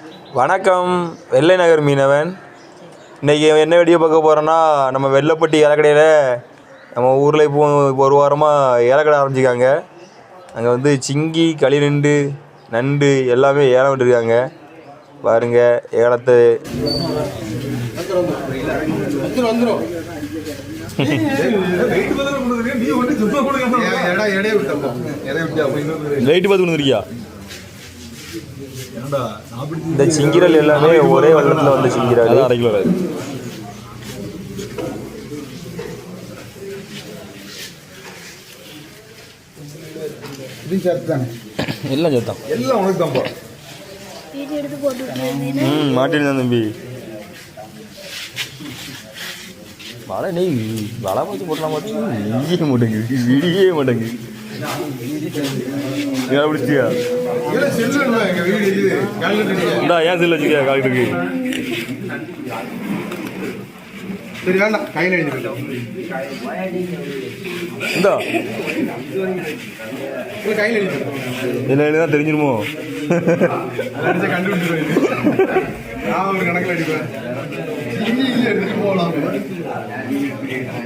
வணக்கம் வெள்ளை நகர் மீனவன். இன்றைக்கி என்ன வீடியோ பார்க்க போகிறோன்னா நம்ம வெள்ளப்பட்டி ஏலக்கடையில் நம்ம ஊரில் இப்போ ஒரு வாரமாக ஏலக்கடை ஆரம்பிச்சிருக்காங்க. அங்கே வந்து சிங்கி களிநண்டு நண்டு எல்லாமே ஏலம் விட்டுருக்காங்க. பாருங்க ஏலத்தை. லைட்டு பார்த்து வந்துருக்கியா இந்த சிங்கிரல் எல்லாமே ஒரே வள்ளத்தில் வந்த சிங்கிரல் அரை கிலோ தானே? எல்லாம் சேர்த்தான் எல்லாம் உனக்கு வீடியோ விட்டுருந்தீங்கன்னா ம் மாட்டிருந்தான் தம்பி. வலை நெய் வலை வச்சு போட்டலாம் பார்த்தீங்கன்னா நெய்யே மாட்டேங்குது விடியே மாட்டேங்குது. ஏன் பிடிச்சியா இந்தா ஏன் செல்லு வச்சுக்கியா காக்கிட்டு சரி வேண்டாம். கையில் இந்தா. கையில் இதில் எழுதான் தெரிஞ்சிருமோ? கண்டுபிடிச்சிருவேன் நான் ஒரு கணக்கில் அடிப்பேன். போகலாம்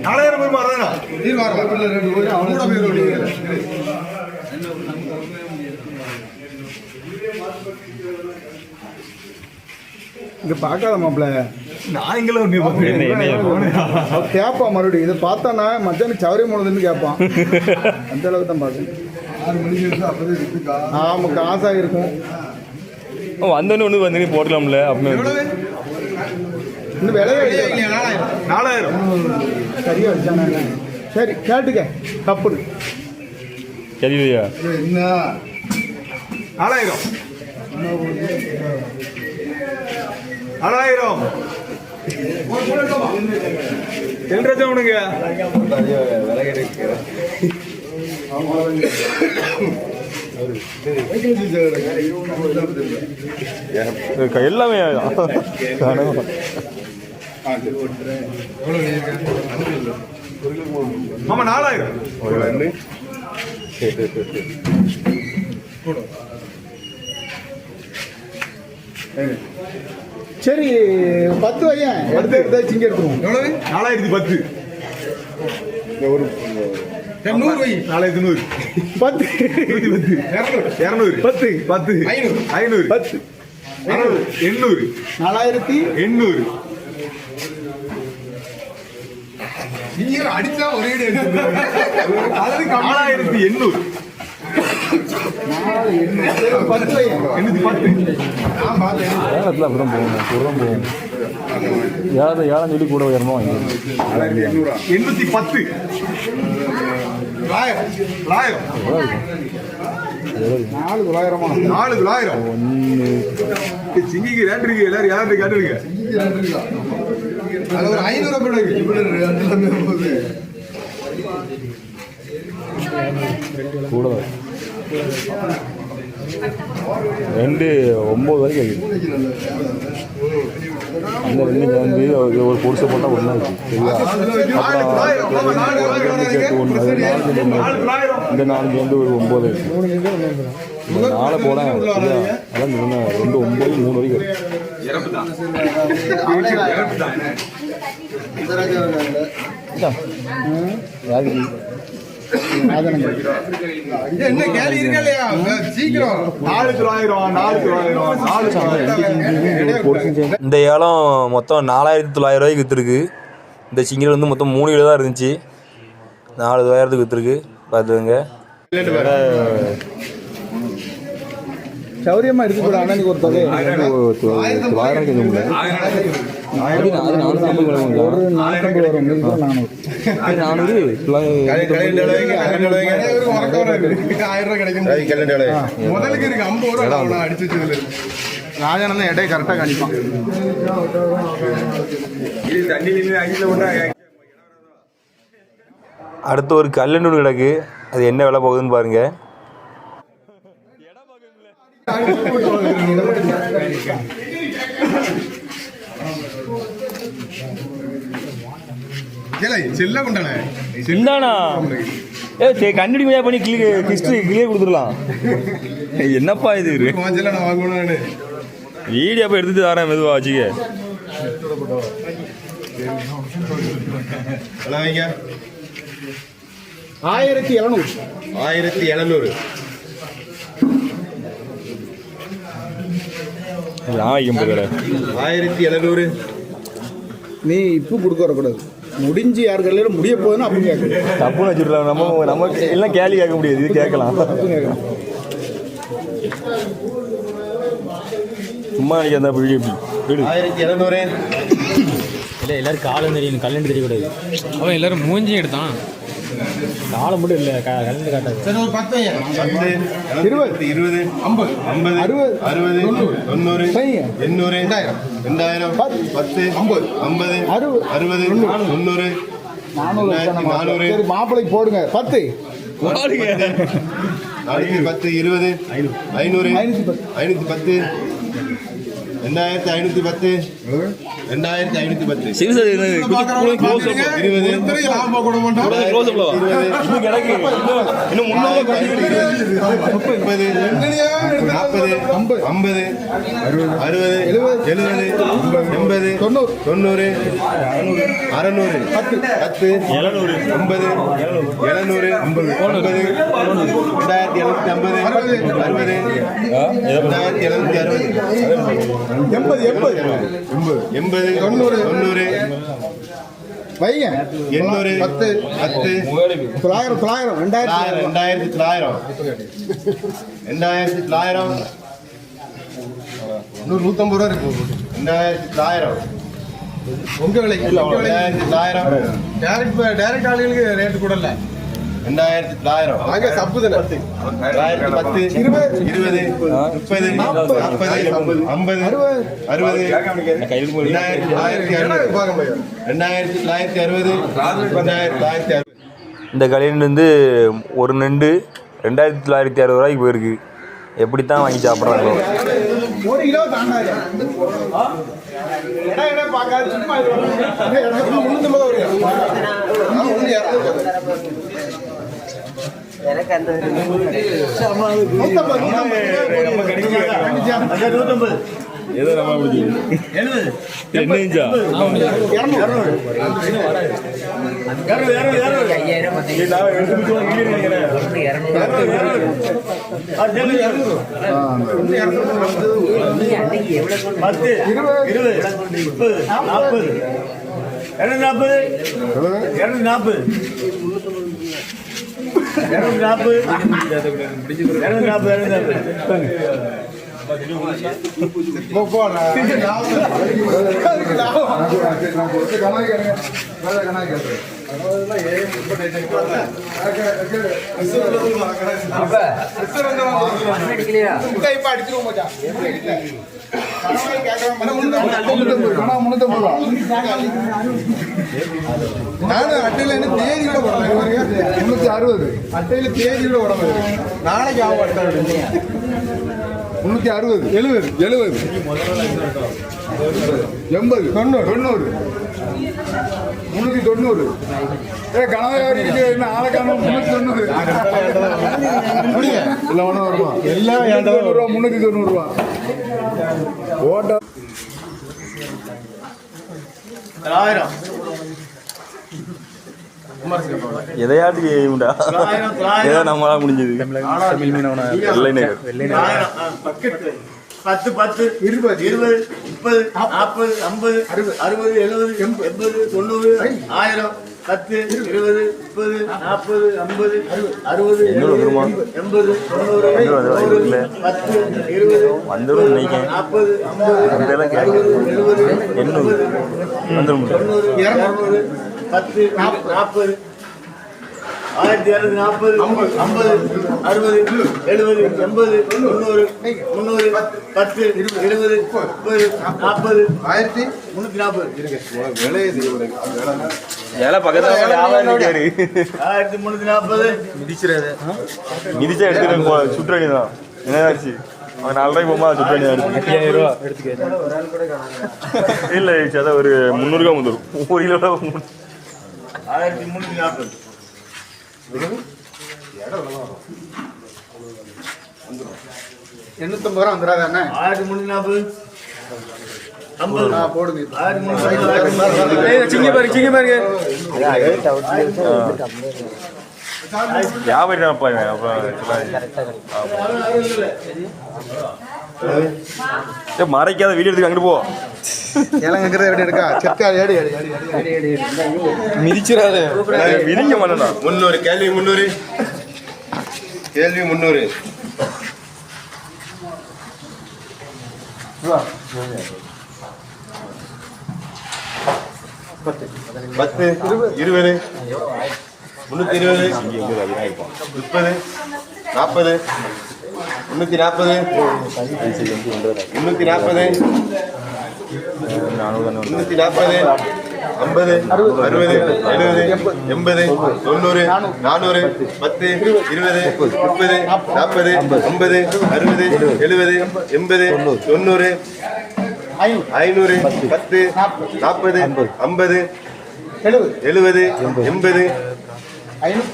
நாலாயிரம் பேர் மாறதானா நீ மாறலாம் கூட பேர் இங்க பார்க்காத மாப்பிள்ள கேட்பான் மறுபடியும் இதை பார்த்தானா மத்தியானம் சௌரிய போனதுன்னு கேட்பான் அந்த அளவுக்கு தான் பார்க்கணும் ஆமாம் காசாக இருக்கும். வந்தோன்னு ஒன்று வந்து போடலாம்ல அப்பமே இன்னும் விலையே நாலாயிரம். சரியா வச்சானே சரி கேட்டுக்க. கப்புடு தெரியலையா என்ன? நாலாயிரம். நாலாயிரம். எல்ரஜா உனக்கு? எல்லாமே ஆமா நாலாயிரம். சரி பத்து வையன் எடுத்து எடுத்து சிங்க எடுத்துருவோம். எவ்வளவு? நாலாயிரத்தி பத்து. ஒரு நூறு வை நாலாயிரத்தி நூறு பத்து. பத்து. இரநூறு. பத்து. பத்து. ஐநூறு. ஐநூறு. பத்து. எண்ணூறு. நாலாயிரத்தி எண்ணூறு. அடிச்சா ஒரே நாலாயிரத்தி எண்ணூறு. பத்து எண்ணூத்தி பத்து. நான் பார்த்தேன். ஏலத்தில் அப்படி தான் போகணும் கூட தான் போகும் ஏழத்தை ஏழம் சொல்லி கூட உயரமாக வாங்கி எண்ணூத்தி பத்து. நாலு தொள்ளாயிரமா நாலு தொள்ளாயிரம் சிங்கிக்கு ரேட் இருக்கு எல்லாரும் யாரு கேட்டுருங்க அது ஒரு ஐநூறு போகுது கூட ரெண்டு ஒம்பது வரைக்கும் இருக்குது அந்த ரெண்டு சேர்ந்து ஒரு பொருசை போட்டால் ஒன்றா இருக்குது சரியா? அப்புறம் சேர்த்து ஒன்று அது நாலு சேர்த்து ஒன்று இந்த நாலு சேர்ந்து ஒரு ஒம்பது இந்த நாளை போட சரியா? அதான் சொன்னேன். ரெண்டு ஒம்பது மூணு வரைக்கும் இருக்கு. என்ன கேள்வி இருக்கா இல்லையா? சீக்கிரம். இந்த ஏலம் மொத்தம் நாலாயிரத்தி தொள்ளாயிரம் ரூபாய்க்கு விற்றுருக்கு இந்த சிங்கிள் வந்து மொத்தம் மூணு கிலோ தான் இருந்துச்சு. நாலு தொள்ளாயிரத்துக்கு விற்றுருக்கு பார்த்துக்கோங்க. சௌரியமா இருக்கு கூட அண்ணனுக்கு ஒரு தொகை. தொள்ளாயிரம் ஒரு நானூற்றம்பது வரும் நானூறு. நானூறு முதலுக்கு இருக்கு ஐம்பது ரூபா அடிச்சு வச்சதுல கரெக்டாக கணிப்பான் அடுத்து ஒரு கல்லூர் கிடக்கு. அது என்ன விலை போகுதுன்னு பாருங்க. செல்ல கொண்டானே. இந்தானா ஏ சரி கண்டுபிடிமையா பண்ணி கிளியர் ஹிஸ்ட்ரி கிளியர் கொடுத்துடலாம். என்னப்பா இது வீடியோ அப்போ எடுத்துட்டு வரேன் மெதுவா வச்சுக்க. ஆயிரத்தி எழுநூறு. ஆயிரத்தி எழுநூறு. ஆயிரத்தி எழுநூறு. நீ இப்போ கொடுக்க வரக்கூடாது. முடிஞ்சு யார் கல்லையில முடிய போகுதுன்னு அப்படி கேட்கணும். தப்புன்னு வச்சுருக்கலாம் நம்ம நம்ம எல்லாம் கேள்வி கேட்க முடியாது. இது கேட்கலாம். சும்மா நினைக்க அந்த வீடு. ஆயிரத்தி எழுநூறு இல்லை எல்லாரும் காலம் தெரியும் கல்யாணம் தெரியக்கூடாது. அவன் எல்லாரும் மூஞ்சி எடுத்தான். காலம் மட்டும் இல்லை கல்யாணம் காட்டாது பத்து இருபது. இருபது ஐம்பது ஐம்பது அறுபது. அறுபது தொண்ணூறு. எண்ணூறு ரெண்டாயிரம் ரெண்டாயிரம் பத்து. பத்து ஐம்பது ஐம்பது அறுபது. அறுபது தொண்ணூறு நானூறு. சரி மாப்பிள்ளைக்கு போடுங்க பத்து பத்து இருபது ஐநூறு ஐநூத்தி பத்து. ஐநூற்றி பத்து ரெண்டாயிரத்தி ஐநூற்றி பத்து. ரெண்டாயிரத்தி ஐநூற்றி பத்து. இருபது. முப்பது. நாற்பது. ஐம்பது. அறுபது. எழுபது. எண்பது. தொண்ணூறு. தொண்ணூறு. அறநூறு. பத்து. எழுநூறு. ஐம்பது எழுநூறு. ஐம்பது. ஐம்பது ரெண்டாயிரத்தி எழுநூத்தி ஐம்பது. அறுபது. ரெண்டாயிரத்தி எழுநூத்தி அறுபது. எண்பது எண்பது. எண்பது தொண்ணூறு தொண்ணூறு. வைங்க. எண்ணூறு பத்து. பத்து. தொள்ளாயிரம் தொள்ளாயிரம். ரெண்டாயிரத்தி ரெண்டாயிரத்தி தொள்ளாயிரம். ரெண்டாயிரத்தி தொள்ளாயிரம். நூறு நூற்றம்பது ரூபா இருக்கு. ரெண்டாயிரத்தி தொள்ளாயிரம். உங்க விலைக்கு ரெண்டாயிரத்தி தொள்ளாயிரம். டேரக்ட் டேரக்ட் ஆளுகளுக்கு ரேட்டு கூட இல்லை. ரெண்டாயிரத்தி தொள்ளாயிரம் தானே ரெண்டாயிரத்தி பத்து இருபது. இருபது முப்பது நாற்பது ஐம்பது அறுபது. ரெண்டாயிரத்தி தொள்ளாயிரத்தி அறுபது. ரெண்டாயிரத்தி தொள்ளாயிரத்தி அறுபது ரெண்டாயிரத்தி தொள்ளாயிரத்தி அறுபது. இந்த கல்யாணம் வந்து ஒரு நண்டு ரெண்டாயிரத்தி தொள்ளாயிரத்தி அறுபது ரூபாய்க்கு போயிருக்கு. எப்படித்தான் வாங்கி சாப்பிட்றாங்களோ ஒரு கிலோ தாண்டாது இடம் இடம் பார்க்காது. சும்மா முன்னூத்தம்பது வருங்க. ஆ, ஏதோ நம்ம என்ன இன்ச்சா இரநூறு. இந்த இப்ப நானும் அட்டையில என்ன கூட அறுபது. அட்டையில தேதி கூட போட நாளைக்கு ஆகும் அட்டை முன்னூத்தி அறுபது. எழுபது. எழுபது. எண்பது. தொண்ணூறு. தொண்ணூறு. முன்னூத்தி தொண்ணூறு. ஏ கனகாரிக்கு என்ன ஆளக்காம முன்னூத்தி தொண்ணூறு. இல்ல ஒன்றும் வருமா? எல்லாம் தொண்ணூறு ரூபா முன்னூத்தி தொண்ணூறு ரூபா. ஓட்ட. ஆயிரம். எதையாட்டு உண்டா ஏதோ நம்மளால முடிஞ்சது. வெள்ளை நகர் ஆயிரம் பத்து பத்து இருபது. இருபது முப்பது நாற்பது ஐம்பது அறுபது. எழுபது எண்பது. தொண்ணூறு ஆயிரம் பத்து இருபது. முப்பது நாற்பது ஐம்பது அறுபது? எண்பது தொண்ணூறு. பத்து இருபது நினைக்கிறேன். நாற்பது ஐம்பது. அறுபது எழுபது எண்ணூறு. தொண்ணூறு இரநூறு பத்து நாற்பது ஆயிரத்தி இரநூத்தி நாற்பது ஐம்பது அறுபது எழுபது எண்பது தொண்ணூறு முந்நூறு பத்து எழுபது முப்பது நாற்பது ஆயிரத்தி முந்நூற்றி நாற்பது ஏழை பக்கத்துல. ஆயிரத்தி முந்நூற்றி நாற்பது மிதிச்சா எடுத்துட்டு போ சுற்றணி தான். என்ன ஆச்சு அவன் நாலு ரூபாய்க்கு போகும்போது ஆயிடுச்சு ஐயாயிரம் ரூபா எடுத்துக்க. இல்லை அதான் ஒரு முந்நூறுரூவா வந்துடும் ஒரு கிலோ ஆயிரத்தி முந்நூற்றி நாற்பது. எண்ணூத்தம்பது ரூபா வந்துடாத அண்ணே. ஆயிரத்தி முன்னூத்தி நாற்பது. ஏய், மறைக்காத வீடியோ எடுத்து அங்கிட்டு போ. இலங்கிறத எப்படி எடுக்கா செக்கா ஏடி ஏடி ஏடி ஏடி மிதிச்சிடாத. விரிக்க மாட்டேன்டா. முந்நூறு கேள்வி முந்நூறு. கேள்வி முந்நூறு. பத்து இருபது. முன்னூத்தி இருபது. முப்பது. நாற்பது. முன்னூத்தி நாற்பது. முன்னூத்தி நாற்பது. முன்னூத்தி நாற்பது ஐம்பது அறுபது எழுபது எண்பது தொண்ணூறு நானூறு பத்து இருபது முப்பது நாற்பது ஐம்பது அறுபது எழுபது எண்பது தொண்ணூறு ஐநூறு பத்து நாற்பது ஐம்பது எழுபது எண்பது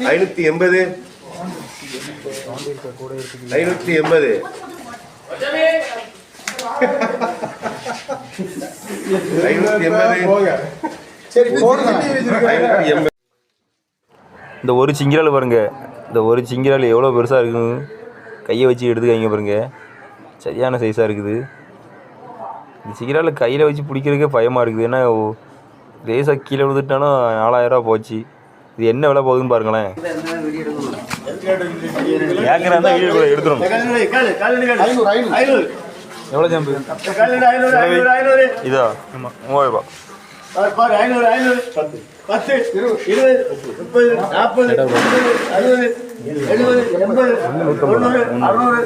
ஐநூத்தி எண்பது ஐநூத்தி எண்பது. இந்த ஒரு சிங்கிரால் பாருங்க. இந்த ஒரு சிங்கிரால் எவ்வளோ பெருசாக இருக்குன்னு கையை வச்சு எடுத்துக்காங்க பாருங்க. சரியான சைஸாக இருக்குது. இந்த சிங்கிரால் கையில் வச்சு பிடிக்கிறதுக்கே பயமாக இருக்குது. ஏன்னா லேசாக கீழே விழுந்துட்டாலும் நாலாயிரரூவா போச்சு. இது என்ன விலை போகுதுன்னு பாருங்களேன். ஏக்கரா இருந்தால் வீடியோ எவ்வளோ ஜம்பு இதா மூவாயிரம் ரூபா பாரு ஐநூறு ஐநூறு பத்து பத்து இருபது முப்பது நாற்பது ஐம்பது அறுபது எழுபது எண்பது தொண்ணூறு அறுநூறு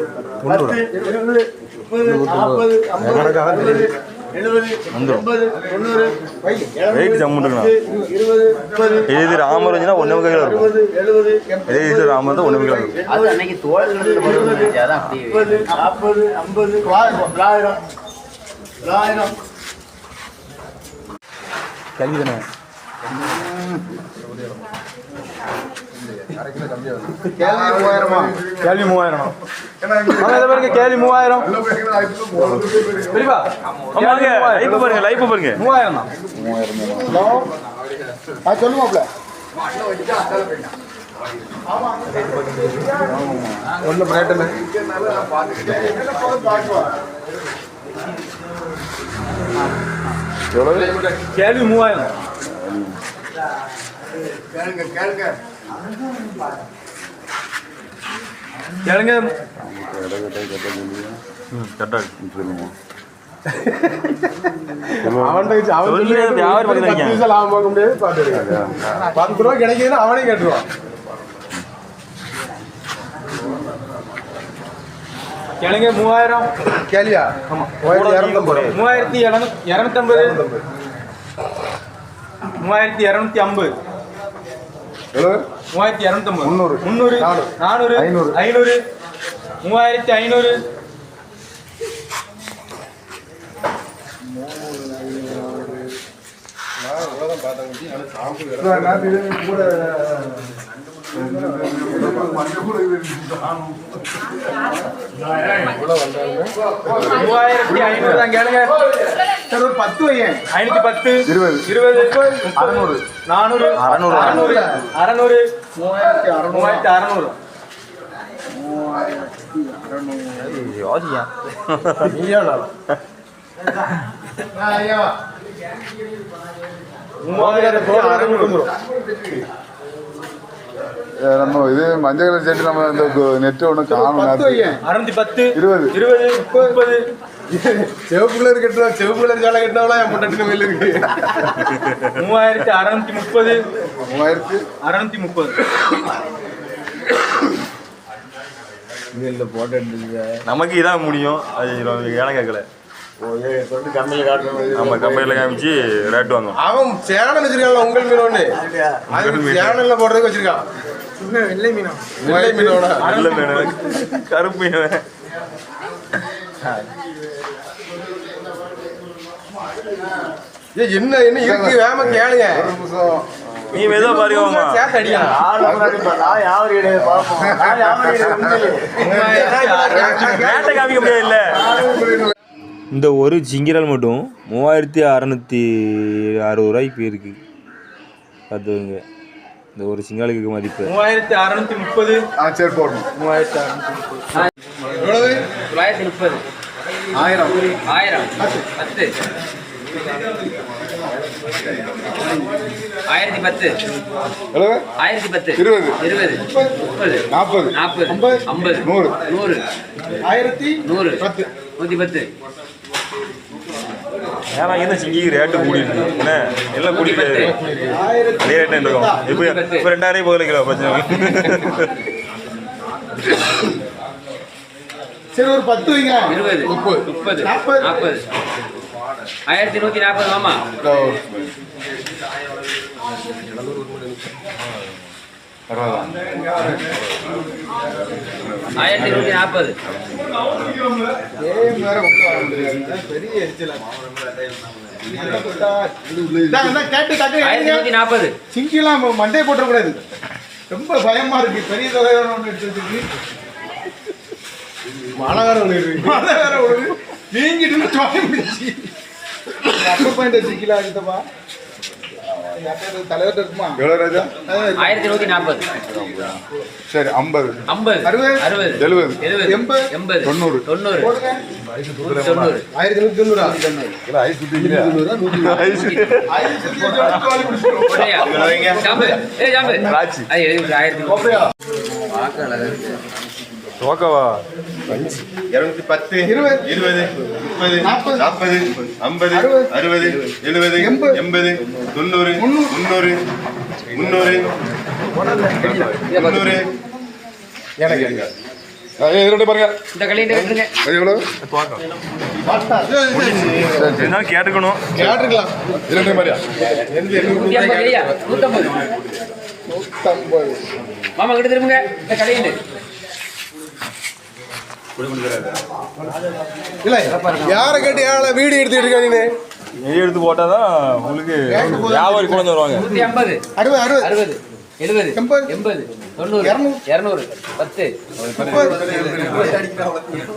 பத்து இருபது முப்பது நாற்பது ஐம்பது இருபது முப்பது இதே இது ராமர் ஒன்றே இருக்கும். இதே இது ராமர் தான் ஒன்றே இருக்கும் தோல் முப்பது நாற்பது ஐம்பது தொள்ளாயிரம் தொள்ளாயிரம் கல்வி தானே கேள்வி மூவாயிரமா? கேள்வி மூவாயிரம் பாருங்க கேள்வி மூவாயிரம். பெரியப்பா ஆமாங்க லைஃப் பாருங்க. லைஃப் பாருங்க. மூவாயிரம் தான். ஒன்றும் பிரேட்டில் கேள்வி மூவாயிரம். கேளுங்க ம் கரெக்டாக அவன்கிட்ட அவன் சொல்லி சொல்லி வியாபாரம் பத்து பண்ணிருக்கீங்க. பைசா லாபம் பார்க்க முடியாது பார்த்து பத்து ரூபா கிடைக்குதுன்னா அவனே கேட்டுருவான் கேளுங்க மூவாயிரம் கேளியா ஆமா மூவாயிரத்தி இரநூத்தம்பது மூவாயிரத்தி இரநூ இரநூத்தம்பது மூவாயிரத்தி இரநூத்தி ஐம்பது எவ்வளவு மூவாயிரத்தி இரநூத்தம்பது முந்நூறு. முந்நூறு நானூறு. ஐநூறு. ஐநூறு மூவாயிரத்தி ஐநூறு மூவாயிரத்தி ஐநூறு தான் கேளுங்க சரி ஒரு பத்து வையன் ஐநூத்தி பத்து இருபது. இருபது அறநூறு நானூறு அறநூறு. அறநூறு அறநூறு மூவாயிரத்தி அறநூறு மூவாயிரத்தி அறநூறு மூவாயிரத்தி அறநூறு நம்ம இது மஞ்சள் கலர் செட்டு நம்ம இந்த நெட் ஒன்று காணும் வையன் அறுநூத்தி பத்து இருபது. இருபது முப்பது செவப்பு கலர் கட்டுறா செவப்பு கலர் சேலை கட்டினவளா என் பொண்டாட்டின மேல இருக்கு. மூவாயிரத்தி அறுநூத்தி முப்பது. மூவாயிரத்தி? அறுநூத்தி முப்பது. நமக்கு இதான் முடியும். அது ஏழை கேட்கல. நம்ம கம்பெனியில் காமிச்சு ரேட் வாங்கும் அவன் சேனல் வச்சிருக்கான்ல உங்கள் மீன் ஒண்ணு அது சேனல்ல போடுறதுக்கு வச்சிருக்கான். வெள்ளை மீனா? வெள்ளை மீனோட. நல்ல மீன். கருப்பு மீன். ஏய், என்ன என்ன இருக்கு வேம கேளுங்க நீ மெதுவா பாருங்க மாமா வேட்டை காமிக்க முடியாது இல்ல இந்த ஒரு சிங்கிரால் மட்டும் மூவாயிரத்தி அறநூற்றி அறுபது ரூபாய்க்கு போயிருக்கு பார்த்துங்க இந்த ஒரு சிங்காலுக்கு மதிப்பு மூவாயிரத்தி அறுநூத்தி முப்பது ஆ சரி போடணும் மூவாயிரத்தி அறுநூத்தி முப்பது தொள்ளாயிரத்தி முப்பது ஆயிரம் ஆயிரம் பத்து ஆயிரத்தி பத்து. ஆயிரத்தி பத்து. இருபது. இருபது. முப்பது. நாற்பது. நாற்பது. ஐம்பது. நூறு. நூறு. ஆயிரத்தி நூறு. பத்து. நூற்றி பத்து. ஏன்னா என்ன சிங்கிக்கு ரேட்டு கூடிட்டு. என்ன? எல்லாம் கூடிட்டு அதே ரேட்டு இருக்கும் இப்போ இப்போ ரெண்டாயிரம் போகல கிலோ பிரச்சனை. இல்லை. சரி ஒரு பத்து வைங்க. இருபது. முப்பது. முப்பது. நாற்பது. நாற்பது. ஆயிரத்தி நூற்றி நாற்பது மாமா ஆயிரத்தி நூற்றி நாற்பது. பெரிய எரிச்சலா நாற்பது சிங்கிலாம் மண்டையை போட்டுறக்கூடாது ரொம்ப பயமா இருக்கு. பெரிய தொகை ஒன்று எடுத்து வச்சிருக்கு. மழை வேற விழுது மழை வேற விழுது நீங்கிட்டு முடிச்சு அப்பர் பாயிண்ட் எவ்வளவு ராஜா ஆயிரத்தி நூற்றி நாற்பது. சரி ஐம்பது. ஐம்பது. அறுபது. அறுபது. எழுபது. எழுபது. எண்பது. எண்பது. தொண்ணூறு. தொண்ணூறு. தொண்ணூறு. ஆயிரத்தி தொண்ணூறா? ஆயிரத்தி தொண்ணூறு? ஆயிரத்தி. இருநூத்தி பத்து இருபது. இருபது முப்பது நாற்பது. நாற்பது ஐம்பது அறுபது. அறுபது எழுபது எண்பது. எண்பது தொண்ணூறு களியை கட்டுங்க அது எவ்வளவு? என்ன கேட்டுக்கணும்? கேட்டிருக்கலாம். இது ரெண்டு மாதிரியா நூற்றி ஐம்பது இல்லையா நூற்றம்பது நூத்தம்பது. மாமா கிட்ட திரும்புங்க. இந்த கடையில் இல்ல யாரை கேட்டு யார வீடியோ எடுத்துட்டு இருக்கா நீ எடுத்து போட்டால் தான் உங்களுக்கு வியாபாரி கொண்டு வந்து வருவாங்க ஐம்பது. அறுபது அறுபது. அறுபது. எழுபது. எண்பது. எண்பது. தொண்ணூறு. இருநூறு. இரநூறு. பத்து.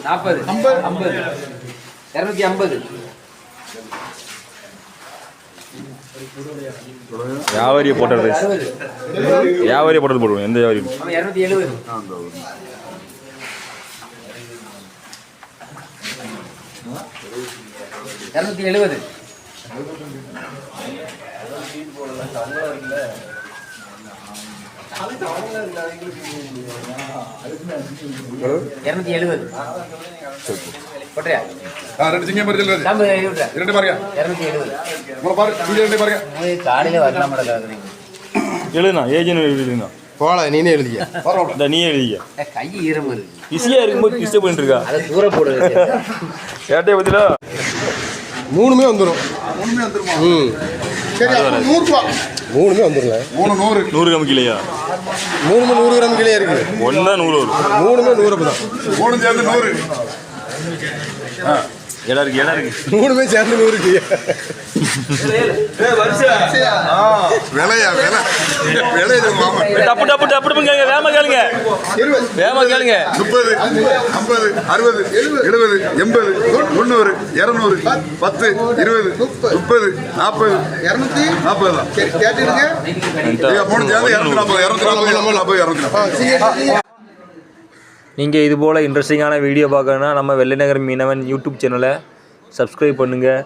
நாற்பது. ஐம்பது. ஐம்பது. இரநூத்தி ஐம்பது. வியாபாரியை போட்டது. வியாபாரியை போட்டது போடுவோம். எந்த வியாபாரி இரநூத்தி எழுபது. இரநூத்தி எழுபது இரநூத்தி எழுபது போட்டுறியா ஆ, ரெண்டு சிங்கம் மாதிரி சொல்லுறது நம்ம எழுதி விட்றேன் இரண்டு பாருங்க இரநூத்தி எழுபது உங்களை பாரு வீடியோ ரெண்டு பாருங்க காலையில் வரலாம் மாட்டேங்கிறாங்க எழுதுனா ஏஜென்ட் எழுதுனா போல நீனே எழுதிய இந்த நீ எழுதிக்க. கை ஈரம் இருக்கு. இருக்கும்போது டிஸ்டர்ப் பண்ணிட்டு இருக்கா அதை தூர போடு. கேட்டே பத்தில மூணுமே வந்துடும் ம். சரி அப்ப நூறு ரூபா மூணுமே வந்துருங்க மூணு நூறு. நூறு கிராம் மூணுமே நூறு கிராம் கிளியே இருக்கு? ஒன்றா நூறு வரும். மூணுமே நூறு தான் மூணு சேர்ந்து நூறு. இடம் இருக்கு இடம் இருக்கு. மூணுமே சேர்ந்து நூறுக்கு விலையா விலை? டப்பு டப்பு டப்பு டப்புங்க வேமா கேளுங்க. வேமா கேளுங்க. முப்பது ஐம்பது அறுபது எழுபது எண்பது முந்நூறு இரநூறு பத்து இருபது முப்பது நாற்பது இருநூத்தி நாற்பது தான் மூணு சேர்ந்து இரநூத்தி நாற்பது இரநூத்தி நாற்பது இரநூத்தி நாற்பது இரநூத்தி நாற்பது. நீங்கள் இது போல் இன்ட்ரெஸ்டிங்கான வீடியோ பார்க்கணுன்னா நம்ம வெள்ளைநகர் மீனவன் யூடியூப் சேனலை சப்ஸ்கிரைப் பண்ணுங்கள்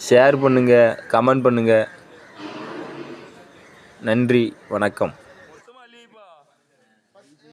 ஷேர் பண்ணுங்கள் கமெண்ட் பண்ணுங்கள் நன்றி வணக்கம்.